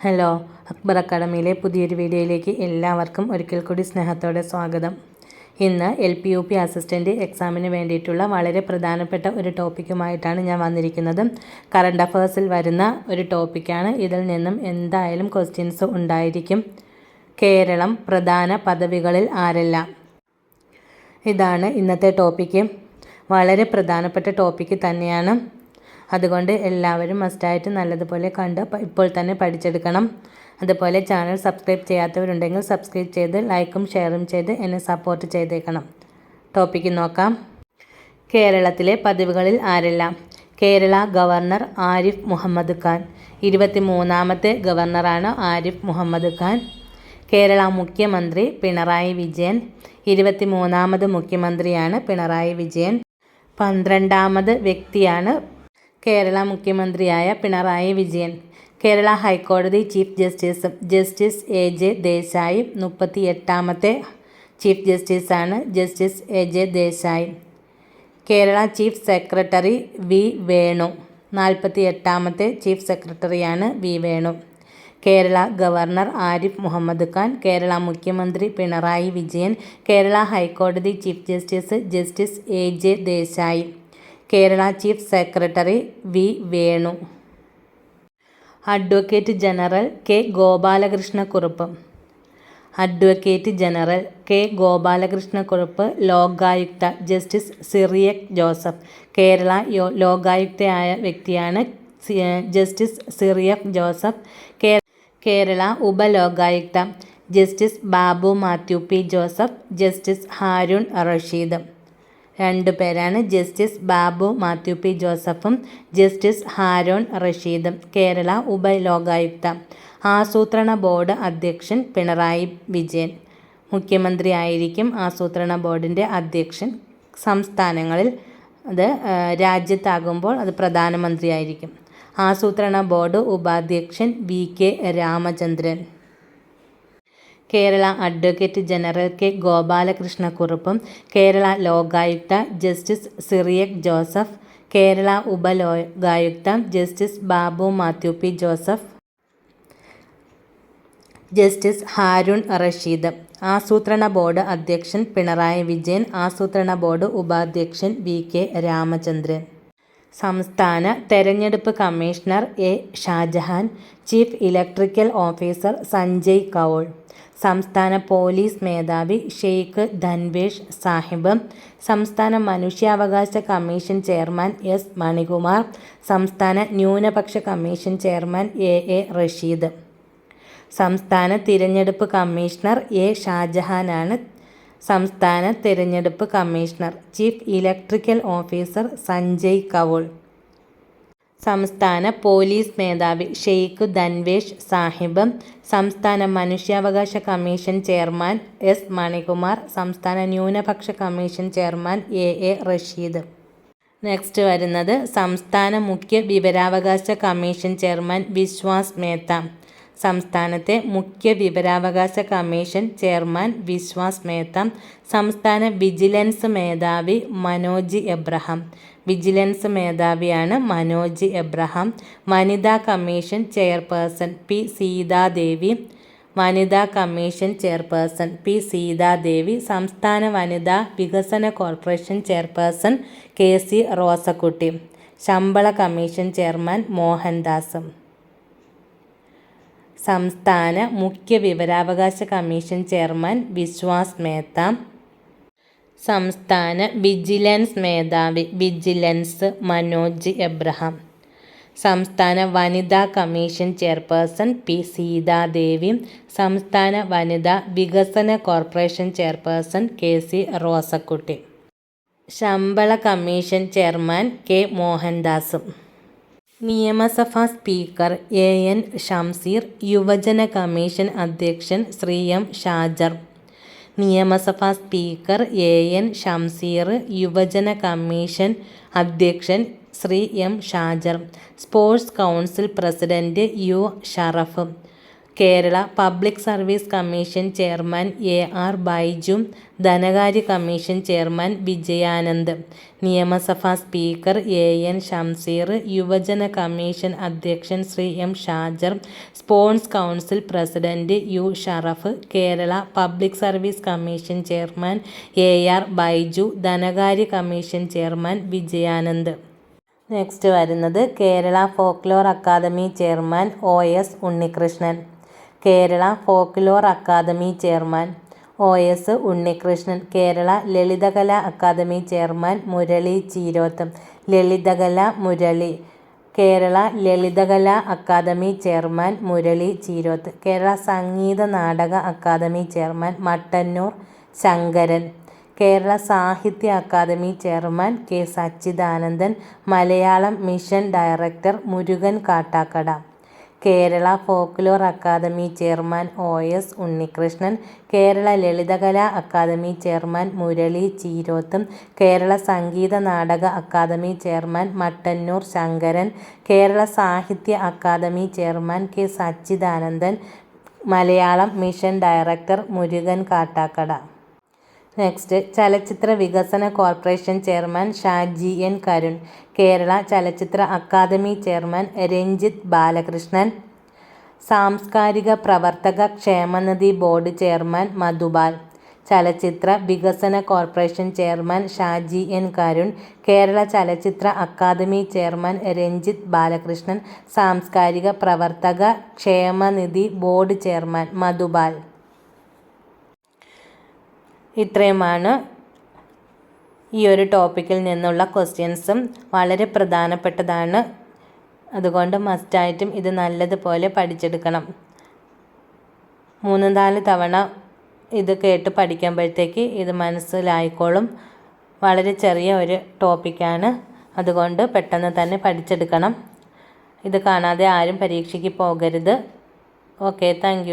Hello Akbar അക്കാഡമിയിലെ പുതിയൊരു വീഡിയോയിലേക്ക് എല്ലാവർക്കും ഒരിക്കൽ കൂടി സ്നേഹത്തോടെ സ്വാഗതം. ഇന്ന് L P U P assistant എക്സാമിന് വേണ്ടിയിട്ടുള്ള വളരെ പ്രധാനപ്പെട്ട ഒരു ടോപ്പിക്കുമായിട്ടാണ് ഞാൻ വന്നിരിക്കുന്നത്. കറണ്ട് അഫേഴ്സിൽ വരുന്ന ഒരു ടോപ്പിക്കാണ്. ഇതിൽ നിന്നും എന്തായാലും ക്വസ്റ്റ്യൻസ് ഉണ്ടായിരിക്കും. കേരളം പ്രധാന പദവികളിൽ ആരെല്ലാം? ഇതാണ് ഇന്നത്തെ ടോപ്പിക്ക്. വളരെ പ്രധാനപ്പെട്ട ടോപ്പിക്ക് തന്നെയാണ്. അതുകൊണ്ട് എല്ലാവരും മസ്റ്റായിട്ട് നല്ലതുപോലെ കണ്ട്. ഇപ്പോൾ തന്നെ പഠിച്ചെടുക്കണം. അതുപോലെ ചാനൽ സബ്സ്ക്രൈബ് ചെയ്യാത്തവരുണ്ടെങ്കിൽ സബ്സ്ക്രൈബ് ചെയ്ത് ലൈക്കും ഷെയറും ചെയ്ത് എന്നെ സപ്പോർട്ട് ചെയ്തേക്കണം. ടോപ്പിക്ക് നോക്കാം. കേരളത്തിലെ പതിവുകളിൽ ആരെല്ലാം? കേരള ഗവർണർ ആരിഫ് മുഹമ്മദ് ഖാൻ. ഇരുപത്തി മൂന്നാമത്തെ ഗവർണറാണ് ആരിഫ് മുഹമ്മദ് ഖാൻ. കേരള മുഖ്യമന്ത്രി പിണറായി വിജയൻ. ഇരുപത്തി മൂന്നാമത് മുഖ്യമന്ത്രിയാണ് പിണറായി വിജയൻ. പന്ത്രണ്ടാമത് വ്യക്തിയാണ് കേരള മുഖ്യമന്ത്രിയായ പിണറായി വിജയൻ കേരള ഹൈക്കോടതി ചീഫ് ജസ്റ്റിസും ജസ്റ്റിസ് എ ജെ ദേശായി മുപ്പത്തി എട്ടാമത്തെ chief ജസ്റ്റിസാണ് justice A J Desai. Kerala chief secretary V Venu നാൽപ്പത്തി എട്ടാമത്തെ ചീഫ് സെക്രട്ടറിയാണ് വി വേണു. കേരള ഗവർണർ ആരിഫ് മുഹമ്മദ് ഖാൻ കേരള മുഖ്യമന്ത്രി പിണറായി വിജയൻ കേരള ഹൈക്കോടതി chief justice justice A J Desai. Kerala chief secretary V Venu. Advocate general K Gopalakrishna Kurup. Advocate general K Gopalakrishna Kurup Lokayukta justice Cyriac Joseph. Kerala ലോകായുക്തയായ വ്യക്തിയാണ് justice Cyriac Joseph. Kerala Upalokayukta justice Babu Mathew P Joseph justice Haroon Rasheed. രണ്ടു പേരാണ്. Justice Babu Mathew P ജോസഫും justice Haroon റഷീദും. കേരള ഉപലോകായുക്ത. ആസൂത്രണ board അധ്യക്ഷൻ പിണറായി വിജയൻ. മുഖ്യമന്ത്രി ആയിരിക്കും ആസൂത്രണ ബോർഡിന്റെ അധ്യക്ഷൻ. സംസ്ഥാനങ്ങളിൽ അത് രാജ്യത്താകുമ്പോൾ അത് പ്രധാനമന്ത്രിയായിരിക്കും. ആസൂത്രണ ബോർഡ് ഉപാധ്യക്ഷൻ V K Ramachandran. Kerala advocate general K ഗോപാലകൃഷ്ണക്കുറുപ്പും Kerala Lokayukta justice Cyriac Joseph Kerala Upalokayukta justice Babu Mathew P Joseph justice Harun Rasheed ആസൂത്രണ ബോർഡ് അധ്യക്ഷൻ പിണറായി വിജയൻ ആസൂത്രണ ബോർഡ് ഉപാധ്യക്ഷൻ വി കെ രാമചന്ദ്രൻ. സംസ്ഥാന തെരഞ്ഞെടുപ്പ് commissioner A Shajahan chief electrical officer Sanjay Kaul സംസ്ഥാന police മേധാവി ഷെയ്ഖ് ധൻവേഷ് സാഹിബ് സംസ്ഥാന മനുഷ്യാവകാശ കമ്മീഷൻ ചെയർമാൻ എസ് മണികുമാർ സംസ്ഥാന ന്യൂനപക്ഷ commission chairman A A Rasheed. സംസ്ഥാന തിരഞ്ഞെടുപ്പ് കമ്മീഷണർ എ ഷാജഹാനാണ് സംസ്ഥാന തിരഞ്ഞെടുപ്പ് commissioner chief electrical officer Sanjay Kaul. സംസ്ഥാന പോലീസ് മേധാവി ഷെയ്ഖ് ധൻവേഷ് സാഹിബ് സംസ്ഥാന മനുഷ്യാവകാശ കമ്മീഷൻ ചെയർമാൻ എസ് മണികുമാർ സംസ്ഥാന ന്യൂനപക്ഷ commission chairman A A Rasheed. Next വരുന്നത് സംസ്ഥാന മുഖ്യ വിവരാവകാശ കമ്മീഷൻ ചെയർമാൻ വിശ്വാസ് മേത്ത. സംസ്ഥാനത്തെ മുഖ്യ വിവരാവകാശ കമ്മീഷൻ ചെയർമാൻ വിശ്വാസ് മേത്ത സംസ്ഥാന വിജിലൻസ് മേധാവി മനോജ് എബ്രഹാം. വിജിലൻസ് മേധാവിയാണ് മനോജ് എബ്രഹാം. വനിതാ കമ്മീഷൻ ചെയർപേഴ്സൺ പി സീതാദേവി. വനിതാ കമ്മീഷൻ ചെയർപേഴ്സൺ പി സീതാദേവി. സംസ്ഥാന Vanitha Vikasana corporation chairperson K C Rosakutty. ശമ്പള കമ്മീഷൻ ചെയർമാൻ മോഹൻദാസ്. സംസ്ഥാന മുഖ്യ വിവരാവകാശ കമ്മീഷൻ ചെയർമാൻ വിശ്വാസ് മേത്ത സംസ്ഥാന വിജിലൻസ് മേധാവി വിജിലൻസ് മനോജ് എബ്രഹാം സംസ്ഥാന വനിതാ കമ്മീഷൻ ചെയർപേഴ്സൺ പി സീതാദേവി സംസ്ഥാന Vanitha Vikasana corporation chairperson K C Rosakutty. ശമ്പള കമ്മീഷൻ ചെയർമാൻ കെ മോഹൻദാസും. നിയമസഭാ സ്പീക്കർ എ എൻ ഷംസീർ യുവജന കമ്മീഷൻ അധ്യക്ഷൻ ശ്രീ എം ഷാജർ. നിയമസഭാ സ്പീക്കർ എ എൻ ഷംസീർ യുവജന കമ്മീഷൻ അധ്യക്ഷൻ Shri M Shajar sports council president U Sharaf. Kerala public service commission chairman A R Baiju ധനകാര്യ commission chairman Vijayanand. നിയമസഭാ speaker A N Shamseer യുവജന commission അധ്യക്ഷൻ Shri M Shajar sports council president U Sharaf Kerala public service commission chairman A R Baiju ധനകാര്യ commission chairman Vijayanand. Next വരുന്നത് Kerala folklore academy chairman O S Unnikrishnan. Kerala folklore academy chairman O S Unnikrishnan Kerala Lalithakala academy chairman Murali Cheeroth Lalithakala Murali Kerala Lalithakala academy chairman Murali Cheeroth Kerala Sangeetha Nataka academy chairman Mattannur Sankaran Kerala Sahitya academy chairman K Sachidanandan Malayalam mission director Murugan Kattakada. Kerala folklore academy chairman O S Unnikrishnan Kerala Lalithakala academy chairman Murali ചീരോത്തും Kerala Sangeetha Nataka academy chairman Mattannur Sankaran Kerala Sahitya academy chairman K Sachidanandan Malayalam mission director Murugan Kattakada. Next Chalachitra Vikasana corporation chairman Shaji N Karun Kerala Chalachitra academy chairman Ranjith Balakrishnan സാംസ്കാരിക പ്രവർത്തക ക്ഷേമനിധി board chairman Madhupal Chalachitra Vikasana corporation chairman Shaji N Karun Kerala Chalachitra academy chairman Ranjith Balakrishnan സാംസ്കാരിക പ്രവർത്തക ക്ഷേമനിധി board chairman Madhubal ഇത്രയുമാണ് ഈ ഒരു ടോപ്പിക്കിൽ നിന്നുള്ള ക്വസ്റ്റ്യൻസും വളരെ പ്രധാനപ്പെട്ടതാണ്. അതുകൊണ്ട് മസ്റ്റായിട്ടും ഇത് നല്ലതുപോലെ പഠിച്ചെടുക്കണം. മൂന്ന് നാല് തവണ ഇത് കേട്ട് പഠിക്കുമ്പോഴത്തേക്ക് ഇത് മനസ്സിലായിക്കോളും. വളരെ ചെറിയ ഒരു ടോപ്പിക്കാണ് അതുകൊണ്ട് പെട്ടെന്ന് തന്നെ പഠിച്ചെടുക്കണം. ഇത് കാണാതെ ആരും പരീക്ഷയ്ക്ക് പോകരുത്. Okay thank